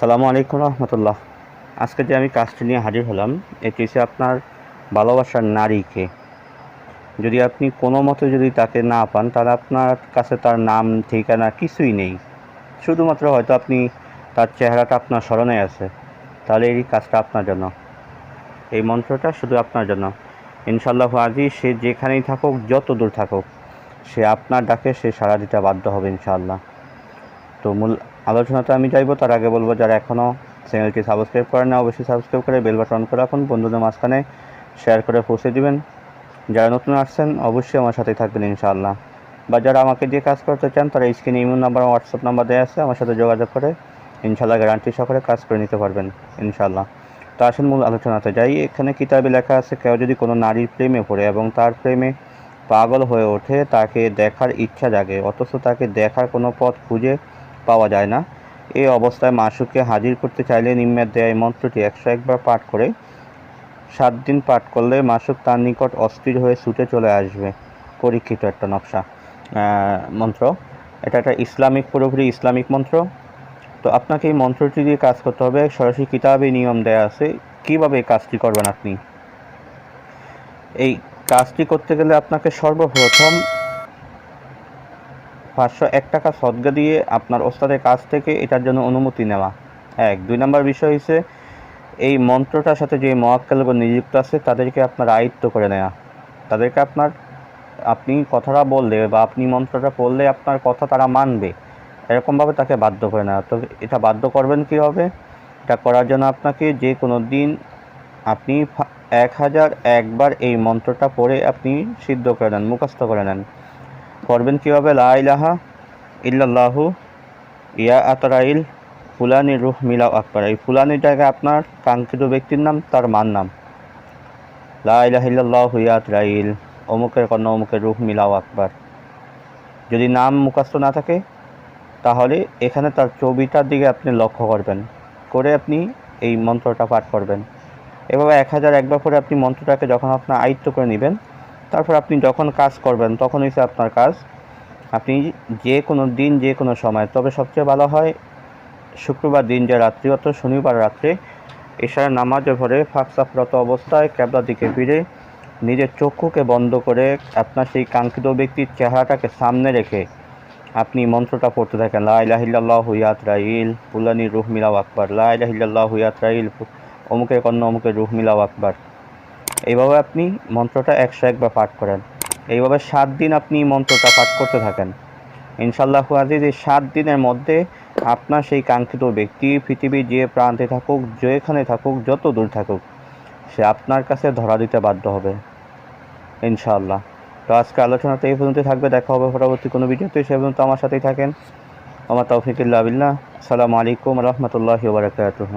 সালামু আলাইকুম রহমতুল্লাহ। আজকে যে আমি কাজটি নিয়ে হাজির হলাম, এটি হচ্ছে আপনার ভালোবাসার নারীকে। যদি আপনি কোনো মতে যদি তাকে না পান, তাহলে আপনার কাছে তার নাম, ঠিকানা কিছুই নেই। শুধুমাত্র হয়তো আপনি তার চেহারাটা আপনার স্মরণে আছে। তাহলে এই কাজটা আপনার জন্য। এই মন্ত্রটা শুধু আপনার জন্য। ইনশাল্লাহ আজি সে যেখানেই থাকুক, যত দূর থাকুক, সে আপনার ডাকে সে সাড়া দিতে বাধ্য হবে ইনশাআল্লাহ। তো মূল আলোচনাতে আমি যাইবো তার আগে বলব, যারা এখনও চ্যানেলটি সাবস্ক্রাইব করেন না, অবশ্যই সাবস্ক্রাইব করে বেল বাটন করে রাখুন। বন্ধুদের মাঝখানে শেয়ার করে পৌঁছে দিবেন। যারা নতুন আসছেন, অবশ্যই আমার সাথে থাকবেন, ইনশাআল্লাহ। বা যারা আমাকে দিয়ে কাজ করতে চান, তারা স্ক্রিনে ইমো নাম্বার হোয়াটসঅ্যাপ নাম্বার দেওয়া আছে, আমার সাথে যোগাযোগ করে, ইনশাআল্লাহ গ্যারান্টি সহকারে কাজ করে নিতে পারবেন, ইনশাআল্লাহ। তো আসুন মূল আলোচনাতে যাই। এখানে কিতাবে লেখা আছে, কেউ যদি কোনো নারীর প্রেমে পড়ে এবং তার প্রেমে পাগল হয়ে ওঠে, তাকে দেখার ইচ্ছা জাগে, অথচ তাকে দেখার কোনো পথ খুঁজে পাওয়া যায় না। এই অবস্থায় মাসুককে হাজির করতে চাইলে নিম্নের দেয়া এই মন্ত্রটি একশো একবার পাঠ করে সাত দিন পাঠ করলে মাসুক তার নিকট অস্থির হয়ে ছুটে চলে আসবে। পরীক্ষিত একটা নকশা। মন্ত্র। এটা একটা ইসলামিক পুরোপুরি ইসলামিক মন্ত্র। তো আপনাকে এই মন্ত্রটি দিয়ে কাজ করতে হবে। সরাসরি কিতাবে নিয়ম দেয়া আছে। কীভাবে এই কাজটি করবেন আপনি? এই কাজটি করতে গেলে আপনাকে সর্বপ্রথম পাঁচশো এক টাকা সদগা দিয়ে আপনার ওস্তাদের কাছ থেকে এটার জন্য অনুমতি নেওয়া। এক। দুই নম্বর বিষয় হচ্ছে এই মন্ত্রটার সাথে যে মহাক্কালগণ নিযুক্ত আছে, তাদেরকে আপনার আয়ত্ত করে নেওয়া তাদেরকে আপনার, আপনি কথাটা বললে বা আপনি মন্ত্রটা পড়লে আপনার কথা তারা মানবে। এরকমভাবে তাকে বাধ্য করে নেওয়া তো এটা বাধ্য করবেন কীভাবে? এটা করার জন্য আপনাকে যে কোনো দিন আপনি এক হাজার একবার এই মন্ত্রটা পড়ে আপনি সিদ্ধ করে নেন, মুখস্থ করে নেন। করবেন কীভাবে? লা ইলাহা ইল্লাল্লাহু, ইয়া আতরাইল ফুলানি রুহ মিলাও আকবর। এই জায়গায় আপনার কাঙ্ক্ষিত ব্যক্তির নাম, তার মার নাম। লা ইলাহা ইল্লাল্লাহু, ইয়া আতরাইল, অমুকের কন্যা অমুকের রুহ মিলাও আকবর। যদি নাম মুখস্থ না থাকে, তাহলে এখানে তার ছবিটার দিকে আপনি লক্ষ্য করবেন। করে আপনি এই মন্ত্রটা পাঠ করবেন। এভাবে এক হাজার একবার করে আপনি মন্ত্রটাকে যখন আপনার আয়ত্ত করে নেবেন তারপর আপনি যখন কাজ করবেন, তখন হচ্ছে আপনার কাজ। আপনি যে কোনো দিন, যে কোনো সময়। তবে সবচেয়ে ভালো হয় শুক্রবার দিন যে রাত্রি অত শনিবার রাত্রে এশার নামাজে ভরে ফাঁকসাফরত অবস্থায় ক্যাবলার দিকে ফিরে নিজের চক্ষুকে বন্ধ করে আপনার সেই কাঙ্ক্ষিত ব্যক্তির চেহারাটাকে সামনে রেখে আপনি মন্ত্রটা পড়তে থাকেন, লা ইলাহিল্লাহ হুয়াত রাইল ফুলানি রুহ মিলাও আকবর। লা ইলাহিল্লাহ হুয়াত রাইল অমুকের কন্যা অমুকের রুহ মিলাও আকবর। এইভাবে আপনি মন্ত্রটা একশো একবার পাঠ করেন। এইভাবে সাত দিন আপনি মন্ত্রটা পাঠ করতে থাকেন। ইনশাল্লাহ আজিজ, এই সাত দিনের মধ্যে আপনার সেই কাঙ্ক্ষিত ব্যক্তি পৃথিবীর যে প্রান্তে থাকুক, যেখানে থাকুক, যত দূর থাকুক, সে আপনার কাছে ধরা দিতে বাধ্য হবে। ইনশাআল্লাহ। তো আজকে আলোচনাতে এই পর্যন্ত থাকবে, দেখা হবে পরবর্তী কোনো ভিডিওতে, সে পর্যন্ত আমার সাথেই থাকেন। আমার তৌফিকুল্লাহ বিল্লাহ। সালামু আলাইকুম রহমতুল্লাহি বারকাতুহ।